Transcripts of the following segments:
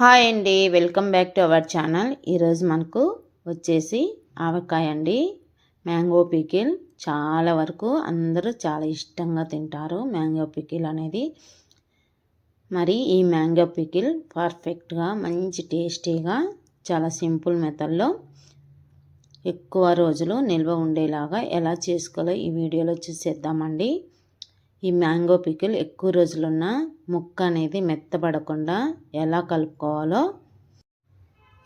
Hi అండి welcome back to our channel. ఈరోజు మనకు వచ్చేసి ఆవకాయ అండి. మ్యాంగో పికిల్ చాలా వరకు అందరూ చాలా ఇష్టంగా తింటారు మ్యాంగో పికిల్ అనేది. మరి ఈ మ్యాంగో పికిల్ పర్ఫెక్ట్గా మంచి టేస్టీగా చాలా సింపుల్ మెథడ్లో ఎక్కువ రోజులు నిల్వ ఉండేలాగా ఎలా చేసుకోవాలో ఈ వీడియోలో చూసేద్దామండి. ఈ మ్యాంగో పికిల్ ఎక్కువ రోజులున్న ముక్క అనేది మెత్తబడకుండా ఎలా కలుపుకోవాలో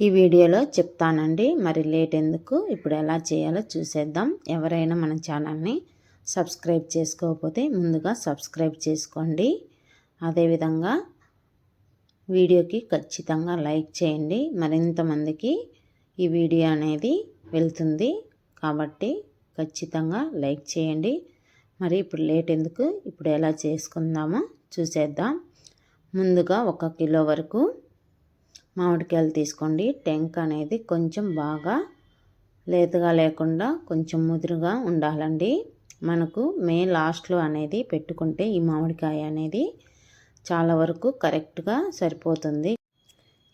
ఈ వీడియోలో చెప్తానండి. మరి లేట్ ఎందుకు? ఇప్పుడు ఎలా చేయాలో చూసేద్దాం. ఎవరైనా మన ఛానల్ని సబ్స్క్రైబ్ చేసుకోకపోతే ముందుగా సబ్స్క్రైబ్ చేసుకోండి. అదేవిధంగా వీడియోకి ఖచ్చితంగా లైక్ చేయండి. మరింతమందికి ఈ వీడియో అనేది వెళ్తుంది. కాబట్టి ఖచ్చితంగా లైక్ చేయండి. మరి ఇప్పుడు లేట్ ఎందుకు? ఇప్పుడు ఎలా చేసుకుందామో చూసేద్దాం. ముందుగా ఒక కిలో వరకు మామిడికాయలు తీసుకోండి. టెంక్ అనేది కొంచెం బాగా లేతగా లేకుండా కొంచెం ముదురుగా ఉండాలండి. మనకు మే లాస్ట్లో అనేది పెట్టుకుంటే ఈ మామిడికాయ అనేది చాలా వరకు కరెక్ట్గా సరిపోతుంది.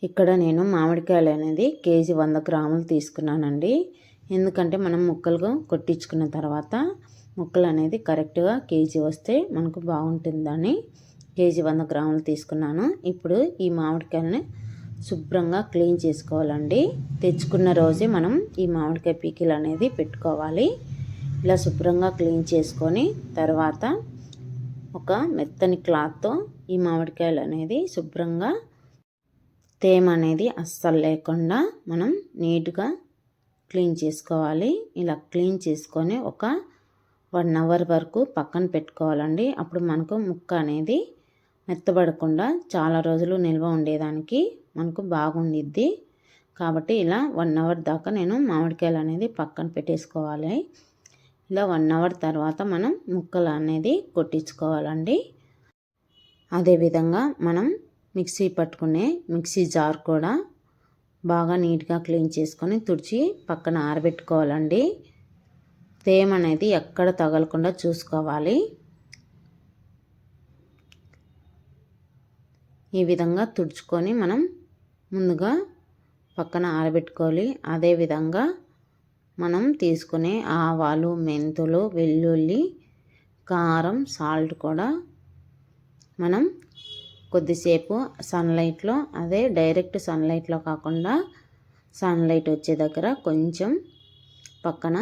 ఇక్కడ నేను మామిడికాయలు అనేది కేజీ వంద గ్రాములు తీసుకున్నానండి. ఎందుకంటే మనం ముక్కలుగా కొట్టించుకున్న తర్వాత ముక్కలు అనేది కరెక్ట్గా కేజీ వస్తే మనకు బాగుంటుందని కేజీ వంద గ్రాములు తీసుకున్నాను. ఇప్పుడు ఈ మామిడికాయలని శుభ్రంగా క్లీన్ చేసుకోవాలండి. తెచ్చుకున్న రోజే మనం ఈ మామిడికాయ పీకిలు అనేది పెట్టుకోవాలి. ఇలా శుభ్రంగా క్లీన్ చేసుకొని తర్వాత ఒక మెత్తని క్లాత్తో ఈ మామిడికాయలు అనేది శుభ్రంగా తేమ అనేది అస్సలు లేకుండా మనం నీట్గా క్లీన్ చేసుకోవాలి. ఇలా క్లీన్ చేసుకొని ఒక వన్ అవర్ వరకు పక్కన పెట్టుకోవాలండి. అప్పుడు మనకు ముక్క అనేది మెత్తబడకుండా చాలా రోజులు నిల్వ ఉండేదానికి మనకు బాగుండిద్ది. కాబట్టి ఇలా వన్ అవర్ దాకా నేను మామిడికాయలు అనేది పక్కన పెట్టేసుకోవాలి. ఇలా వన్ అవర్ తర్వాత మనం ముక్కలు అనేది కొట్టించుకోవాలండి. అదేవిధంగా మనం మిక్సీ పట్టుకునే మిక్సీ జార్ కూడా బాగా నీట్గా క్లీన్ చేసుకొని తుడిచి పక్కన ఆరబెట్టుకోవాలండి. తేమ అనేది ఎక్కడ తగలకుండా చూసుకోవాలి. ఈ విధంగా తుడుచుకొని మనం ముందుగా పక్కన ఆరబెట్టుకోవాలి. అదేవిధంగా మనం తీసుకునే ఆవాలు మెంతులు వెల్లుల్లి కారం సాల్ట్ కూడా మనం కొద్దిసేపు సన్లైట్లో అదే డైరెక్ట్ సన్లైట్లో కాకుండా సన్లైట్ వచ్చే దగ్గర కొంచెం పక్కన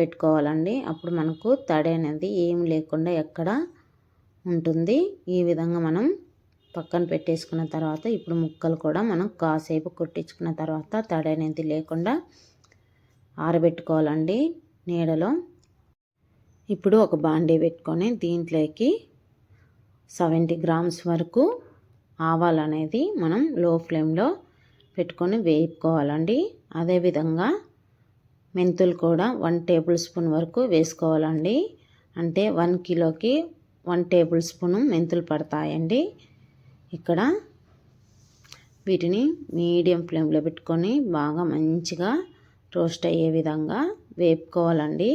పెట్టుకోవాలండి. అప్పుడు మనకు తడి అనేది ఏం లేకుండా ఎక్కడ ఉంటుంది. ఈ విధంగా మనం పక్కన పెట్టేసుకున్న తర్వాత ఇప్పుడు ముక్కలు కూడా మనం కాసేపు కొట్టించుకున్న తర్వాత తడి అనేది లేకుండా ఆరబెట్టుకోవాలండి నీడలో. ఇప్పుడు ఒక బాండీ పెట్టుకొని దీంట్లోకి సెవెంటీ గ్రామ్స్ వరకు ఆవాలనేది మనం లో ఫ్లేమ్లో పెట్టుకొని వేపుకోవాలండి. అదేవిధంగా మెంతులు కూడా వన్ టేబుల్ స్పూన్ వరకు వేసుకోవాలండి. అంటే వన్ కిలోకి వన్ టేబుల్ స్పూన్ మెంతులు పడతాయండి. ఇక్కడ వీటిని మీడియం ఫ్లేమ్లో పెట్టుకొని బాగా మంచిగా రోస్ట్ అయ్యే విధంగా వేపుకోవాలండి.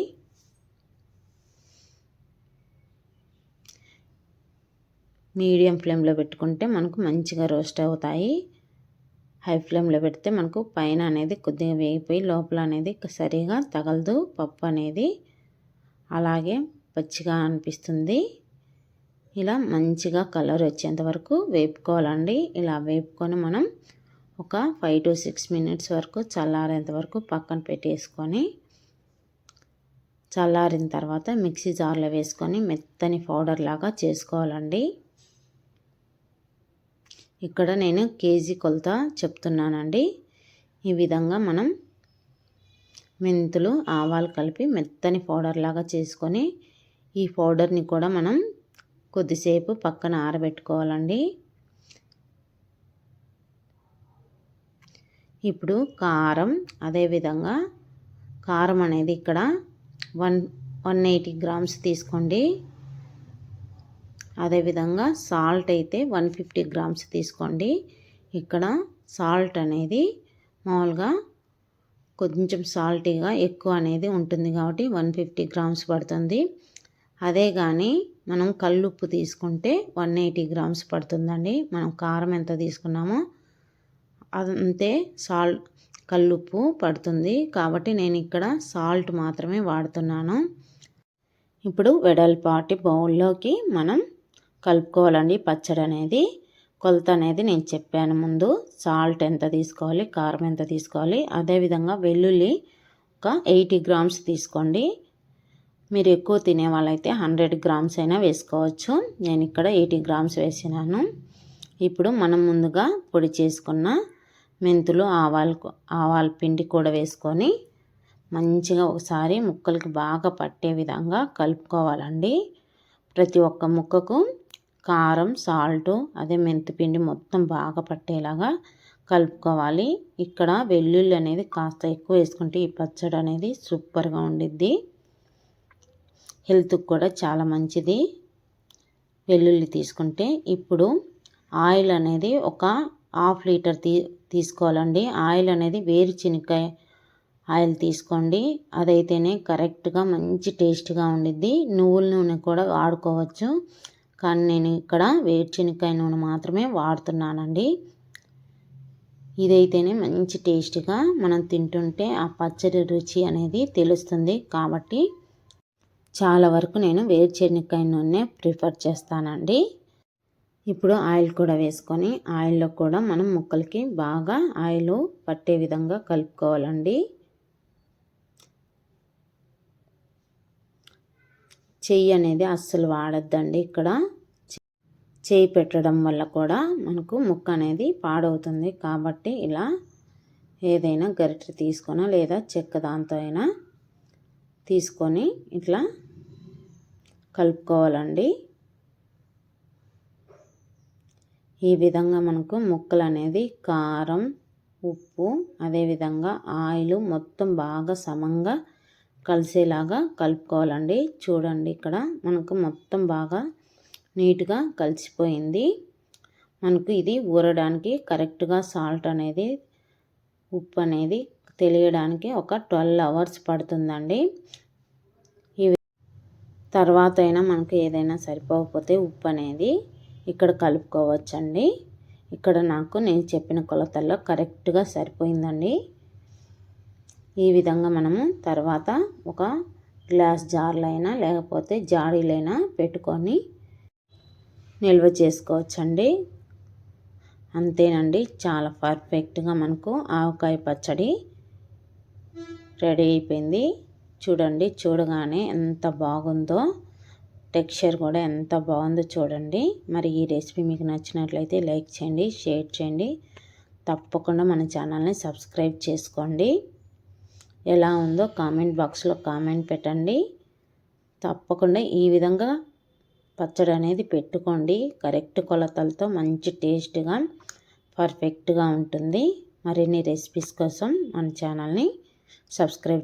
మీడియం ఫ్లేమ్లో పెట్టుకుంటే మనకు మంచిగా రోస్ట్ అవుతాయి. హై ఫ్లేమ్లో పెడితే మనకు పైన అనేది కొద్దిగా వేగిపోయి లోపల అనేది సరిగా తగలదు. పప్పు అనేది అలాగే పచ్చిగా అనిపిస్తుంది. ఇలా మంచిగా కలర్ వచ్చేంత వరకు వేపుకోవాలండి. ఇలా వేపుకొని మనం ఒక ఫైవ్ టు సిక్స్ మినిట్స్ వరకు చల్లారేంత వరకు పక్కన పెట్టేసుకొని చల్లారిన తర్వాత మిక్సీ జార్లో వేసుకొని మెత్తని పౌడర్ లాగా చేసుకోవాలండి. ఇక్కడ నేను కేజీ కొలత చెప్తున్నానండి. ఈ విధంగా మనం మెంతులు ఆవాలు కలిపి మెత్తని పౌడర్ లాగా చేసుకొని ఈ పౌడర్ని కూడా మనం కొద్దిసేపు పక్కన ఆరబెట్టుకోవాలండి. ఇప్పుడు కారం అదేవిధంగా కారం అనేది ఇక్కడ వన్ వన్ ఎయిటీ గ్రామ్స్ తీసుకోండి. అదేవిధంగా సాల్ట్ అయితే వన్ ఫిఫ్టీ గ్రామ్స్ తీసుకోండి. ఇక్కడ సాల్ట్ అనేది మామూలుగా కొంచెం సాల్టీగా ఎక్కువ అనేది ఉంటుంది కాబట్టి వన్ ఫిఫ్టీ గ్రామ్స్ పడుతుంది. అదే కానీ మనం కల్లుప్పు తీసుకుంటే వన్ ఎయిటీ గ్రామ్స్ పడుతుందండి. మనం కారం ఎంత తీసుకున్నామో అంతే సాల్ట్ కల్లుప్పు పడుతుంది. కాబట్టి నేను ఇక్కడ సాల్ట్ మాత్రమే వాడుతున్నాను. ఇప్పుడు వెడల్పాటి బౌల్లోకి మనం కలుపుకోవాలండి. పచ్చడి అనేది కొలత అనేది నేను చెప్పాను ముందు. సాల్ట్ ఎంత తీసుకోవాలి కారం ఎంత తీసుకోవాలి అదేవిధంగా వెల్లుల్లి ఒక ఎయిటీ గ్రామ్స్ తీసుకోండి. మీరు ఎక్కువ తినే వాళ్ళైతే హండ్రెడ్ గ్రామ్స్ అయినా వేసుకోవచ్చు. నేను ఇక్కడ ఎయిటీ గ్రామ్స్ వేసినాను. ఇప్పుడు మనం ముందుగా పొడి చేసుకున్న మెంతులు ఆవాలు ఆవాల పిండి కూడా వేసుకొని మంచిగా ఒకసారి ముక్కలకి బాగా పట్టే విధంగా కలుపుకోవాలండి. ప్రతి ఒక్క ముక్కకు కారం సాల్ట్ అదే మెంతిపిండి మొత్తం బాగా పట్టేలాగా కలుపుకోవాలి. ఇక్కడ వెల్లుల్లి అనేది కాస్త ఎక్కువ వేసుకుంటే ఈ పచ్చడి అనేది సూపర్గా ఉండిద్ది. హెల్త్కి కూడా చాలా మంచిది. వెల్లుల్లి తీసుకుంటే ఇప్పుడు ఆయిల్ అనేది ఒక హాఫ్ లీటర్ తీ తీసుకోవాలండి. ఆయిల్ అనేది వేరుచినకాయ ఆయిల్ తీసుకోండి. అదైతేనే కరెక్ట్గా మంచి టేస్ట్గా ఉండిద్ది. నువ్వుల నూనె కూడా వాడుకోవచ్చు. కానీ నేను ఇక్కడ వేరుశనగకాయ నూనె మాత్రమే వాడుతున్నానండి. ఇదైతేనే మంచి టేస్ట్గా మనం తింటుంటే ఆ పచ్చడి రుచి అనేది తెలుస్తుంది కాబట్టి చాలా వరకు నేను వేరుశనగకాయ నూనె ప్రిఫర్ చేస్తానండి. ఇప్పుడు ఆయిల్ కూడా వేసుకొని ఆయిల్లో కూడా మనం ముక్కలకి బాగా ఆయిల్ పట్టే విధంగా కలుపుకోవాలండి. చెయ్యి అనేది అస్సలు వాడద్దండి. ఇక్కడ చేయి పెట్టడం వల్ల కూడా మనకు ముక్క అనేది పాడవుతుంది. కాబట్టి ఇలా ఏదైనా గరిటె తీసుకొని లేదా చెక్క దాంతో అయినా తీసుకొని ఇట్లా కలుపుకోవాలండి. ఈ విధంగా మనకు ముక్కలు అనేది కారం ఉప్పు అదేవిధంగా ఆయిల్ మొత్తం బాగా సమంగా కలిసేలాగా కలుపుకోవాలండి. చూడండి ఇక్కడ మనకు మొత్తం బాగా నీట్గా కలిసిపోయింది. మనకు ఇది ఊరడానికి కరెక్ట్గా సాల్ట్ అనేది ఉప్పు అనేది తెలియడానికి ఒక ట్వెల్వ్ అవర్స్ పడుతుందండి. ఇవి తర్వాత అయినా మనకు ఏదైనా సరిపోకపోతే ఉప్పు అనేది ఇక్కడ కలుపుకోవచ్చండి. ఇక్కడ నాకు నేను చెప్పిన కొలతల్లో కరెక్ట్గా సరిపోయిందండి. ఈ విధంగా మనము తర్వాత ఒక గ్లాస్ జార్లైనా లేకపోతే జాడీలైనా పెట్టుకొని నిల్వ చేసుకోవచ్చండి. అంతేనండి చాలా పర్ఫెక్ట్గా మనకు ఆవకాయ పచ్చడి రెడీ అయిపోయింది. చూడండి చూడగానే ఎంత బాగుందో టెక్స్చర్ కూడా ఎంత బాగుందో చూడండి. మరి ఈ రెసిపీ మీకు నచ్చినట్లయితే లైక్ చేయండి షేర్ చేయండి. తప్పకుండా మన ఛానల్ని సబ్స్క్రైబ్ చేసుకోండి. ఎలా ఉందో కామెంట్ బాక్స్లో కామెంట్ పెట్టండి. తప్పకుండా ఈ విధంగా పచ్చడి అనేది పెట్టుకోండి. కరెక్ట్ కొలతలతో మంచి టేస్ట్గా పర్ఫెక్ట్గా ఉంటుంది. మరిన్ని రెసిపీస్ కోసం మన ఛానల్ని సబ్స్క్రైబ్